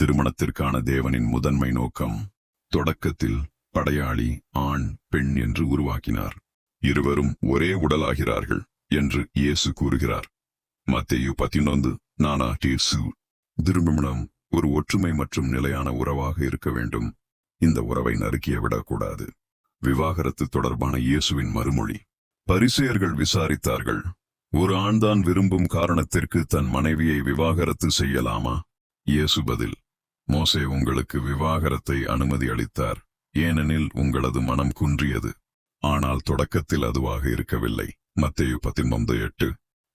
திருமணத்திற்கான தேவனின் முதன்மை நோக்கம் தொடக்கத்தில் படையாளி ஆண் பெண் என்று உருவாக்கினார். இருவரும் ஒரே உடலாகிறார்கள் என்று இயேசு கூறுகிறார். மத்தேயு பதினொன்று நானா டீர்சு திருமணம் ஒரு ஒற்றுமை மற்றும் நிலையான உறவாக இருக்க வேண்டும். இந்த உறவை நறுக்கிய விடக்கூடாது. விவாகரத்து தொடர்பான இயேசுவின் மறுமொழி. பரிசெயர்கள் விசாரித்தார்கள். ஒரு ஆண்தான் விரும்பும் காரணத்திற்கு தன் மனைவியை விவாகரத்து செய்யலாமா? இயேசு பதில் மோசே உங்களுக்கு விவாகரத்தை அனுமதி அளித்தார் ஏனெனில் உங்களது மனம் குன்றியது. ஆனால் தொடக்கத்தில் அதுவாக இருக்கவில்லை. மத்தேயு பதினொன்று எட்டு.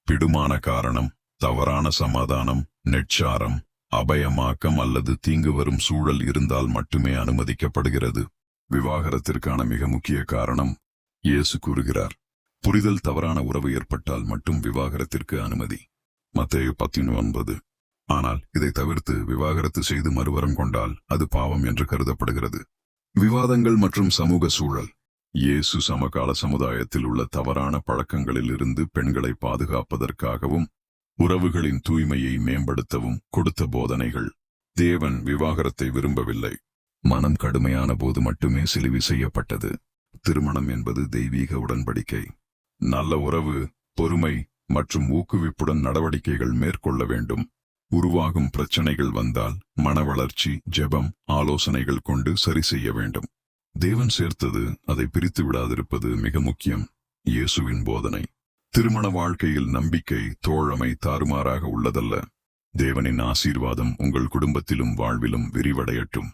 பிடுமான காரணம் தவறான சமாதானம் நெட்சாரம் அபயமாக்கம் அல்லது தீங்கு வரும் சூழல் இருந்தால் மட்டுமே அனுமதிக்கப்படுகிறது. விவாகரத்திற்கான மிக முக்கிய காரணம் இயேசு கூறுகிறார் புரிதல் தவறான உறவு ஏற்பட்டால் மட்டும் விவாகரத்திற்கு அனுமதி. மத்தேயு பத்தினொன்பது ஆனால் இதை தவிர்த்து விவாகரத்து செய்து மறுவரம் கொண்டால் அது பாவம் என்று கருதப்படுகிறது. விவாதங்கள் மற்றும் சமூக சூழல். இயேசு சமகால சமுதாயத்தில் உள்ள தவறான பழக்கங்களில் இருந்து பெண்களை பாதுகாப்பதற்காகவும் உறவுகளின் தூய்மையை மேம்படுத்தவும் கொடுத்த போதனைகள். தேவன் விவாகரத்தை விரும்பவில்லை. மனம் கடுமையான போது மட்டுமே சிலுவை செய்யப்பட்டது. திருமணம் என்பது தெய்வீக உடன்படிக்கை. நல்ல உறவு பொறுமை மற்றும் ஊக்குவிப்புடன் நடவடிக்கைகள் மேற்கொள்ள வேண்டும். உருவாகும் பிரச்சனைகள் வந்தால் மன வளர்ச்சி ஜெபம் ஆலோசனைகள் கொண்டு சரி செய்ய வேண்டும். தேவன் சேர்த்தது அதை பிரித்து விடாதிருப்பது மிக முக்கியம். இயேசுவின் போதனை. திருமண வாழ்க்கையில் நம்பிக்கை தோழமை தாறுமாறாக உள்ளதல்ல. தேவனின் ஆசீர்வாதம் உங்கள் குடும்பத்திலும் வாழ்விலும் விரிவடையட்டும்.